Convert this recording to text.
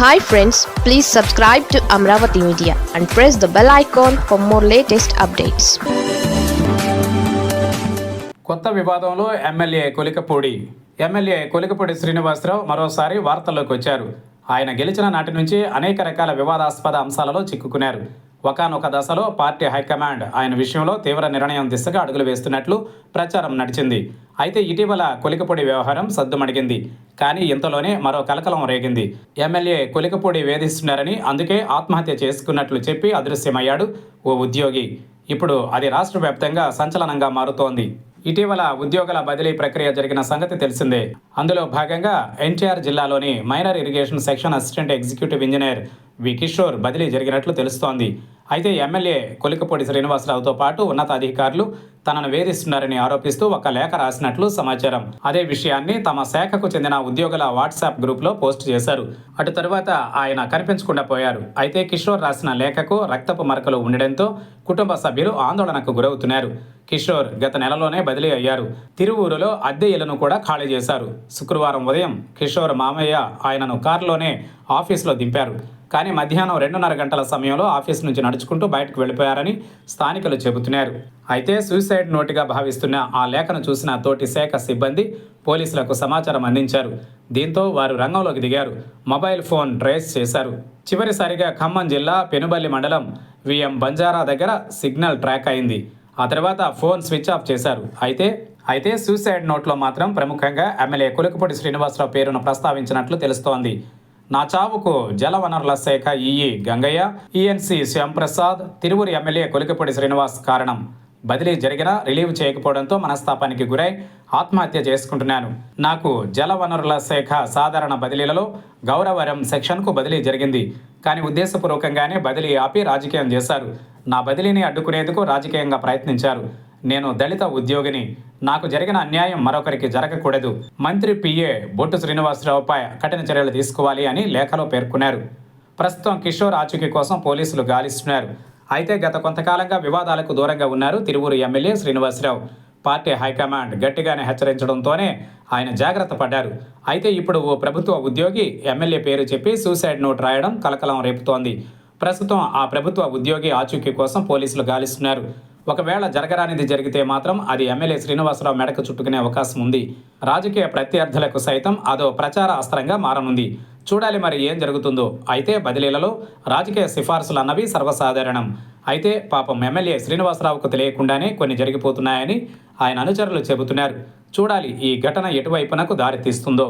Hi friends please subscribe to Amaravati media and press the bell icon for more latest updates కొత్త వివాదంలో MLA Kolikapudi. MLA Kolikapudi Srinivasarao మరోసారి వార్తల్లోకి వచ్చారు. ఆయన గెలిచిన నాటి నుంచి అనేక రకాల వివాదాస్పద అంశాలలో చిక్కుకున్నారు. ఒకానొక దశలో పార్టీ హైకమాండ్ ఆయన విషయంలో తీవ్ర నిర్ణయం దిశగా అడుగులు వేస్తున్నట్లు ప్రచారం నడిచింది. అయితే ఇటీవల కొలికపూడి వ్యవహారం సద్దుమణిగింది. కానీ ఇంతలోనే మరో కలకలం రేగింది. ఎమ్మెల్యే కొలికపూడి వేధిస్తున్నారని అందుకే ఆత్మహత్య చేసుకున్నట్లు చెప్పి అదృశ్యమయ్యాడు ఓ ఉద్యోగి. ఇప్పుడు అది రాష్ట్ర వ్యాప్తంగా సంచలనంగా మారుతోంది. ఇటీవల ఉద్యోగుల బదిలీ ప్రక్రియ జరిగిన సంగతి తెలిసిందే. అందులో భాగంగా ఎన్టీఆర్ జిల్లాలోని minor irrigation section assistant executive engineer V. Kishore బదిలీ జరిగినట్లు తెలుస్తోంది. అయితే ఎమ్మెల్యే కొలికపూడి శ్రీనివాసరావుతో పాటు ఉన్నతాధికారులు తనను వేధిస్తున్నారని ఆరోపిస్తూ ఒక లేఖ రాసినట్లు సమాచారం. అదే విషయాన్ని తమ శాఖకు చెందిన ఉద్యోగుల వాట్సాప్ గ్రూప్లో పోస్ట్ చేశారు. అటు తరువాత ఆయన కనిపించకుండా పోయారు. అయితే కిషోర్ రాసిన లేఖకు రక్తపు మరకలు ఉండడంతో కుటుంబ సభ్యులు ఆందోళనకు గురవుతున్నారు. కిషోర్ గత నెలలోనే బదిలీ అయ్యారు. తిరువూరులో అద్దె ఇళ్ళను కూడా ఖాళీ చేశారు. శుక్రవారం ఉదయం కిషోర్ మామయ్య ఆయనను కారులోనే ఆఫీసులో దింపారు. కానీ మధ్యాహ్నం రెండున్నర గంటల సమయంలో ఆఫీస్ నుంచి నడుచుకుంటూ బయటకు వెళ్ళిపోయారని స్థానికులు చెబుతున్నారు. అయితే సూసైడ్ నోటుగా భావిస్తున్న ఆ లేఖను చూసిన తోటి శాఖ సిబ్బంది పోలీసులకు సమాచారం అందించారు. దీంతో వారు రంగంలోకి దిగారు. మొబైల్ ఫోన్ ట్రేస్ చేశారు. చివరిసారిగా ఖమ్మం జిల్లా పెనుబల్లి మండలం విఎం బంజారా దగ్గర సిగ్నల్ ట్రాక్ అయింది. ఆ తర్వాత ఫోన్ స్విచ్ ఆఫ్ చేశారు. అయితే అయితే సూసైడ్ నోట్లో మాత్రం ప్రముఖంగా ఎమ్మెల్యే కులకపూడి శ్రీనివాసరావు పేరును ప్రస్తావించినట్లు తెలుస్తోంది. నా చావుకు జలవనరుల శాఖ EE Gangaiah ENC Shyamprasad Tiruvuru MLA Kolikapudi Srinivas కారణం. బదిలీ జరిగినా రిలీవ్ చేయకపోవడంతో మనస్తాపానికి గురై ఆత్మహత్య చేసుకుంటున్నాను. నాకు జలవనరుల శాఖ సాధారణ బదిలీలలో గౌరవరం సెక్షన్కు బదిలీ జరిగింది. కానీ ఉద్దేశపూర్వకంగానే బదిలీ ఆపి రాజకీయం చేశారు. నా బదిలీని అడ్డుకునేందుకు రాజకీయంగా ప్రయత్నించారు. నేను దళిత ఉద్యోగిని. నాకు జరిగిన అన్యాయం మరొకరికి జరగకూడదు. మంత్రి పిఏ బొట్టు శ్రీనివాసరావుపై కఠిన చర్యలు తీసుకోవాలి అని లేఖలో పేర్కొన్నారు. ప్రస్తుతం కిషోర్ ఆచూకీ కోసం పోలీసులు గాలిస్తున్నారు. అయితే గత కొంతకాలంగా వివాదాలకు దూరంగా ఉన్నారు Tiruvuru MLA Srinivasa Rao. Party high command గట్టిగానే హెచ్చరించడంతోనే ఆయన జాగ్రత్త పడ్డారు. అయితే ఇప్పుడు ఓ ప్రభుత్వ ఉద్యోగి ఎమ్మెల్యే పేరు చెప్పి సూసైడ్ నోట్ రాయడం కలకలం రేపుతోంది. ప్రస్తుతం ఆ ప్రభుత్వ ఉద్యోగి ఆచూకీ కోసం పోలీసులు గాలిస్తున్నారు. ఒకవేళ జరగరానిది జరిగితే మాత్రం అది ఎమ్మెల్యే శ్రీనివాసరావు మెడకు చుట్టుకునే అవకాశం ఉంది. రాజకీయ ప్రత్యర్థులకు సైతం అదో ప్రచార అస్త్రంగా మారనుంది. చూడాలి మరి ఏం జరుగుతుందో. అయితే బదిలీలలో రాజకీయ సిఫార్సులు అన్నవి సర్వసాధారణం. అయితే పాపం ఎమ్మెల్యే శ్రీనివాసరావుకు తెలియకుండానే కొన్ని జరిగిపోతున్నాయని ఆయన అనుచరులు చెబుతున్నారు. చూడాలి ఈ ఘటన ఎటువైపునకు దారితీస్తుందో.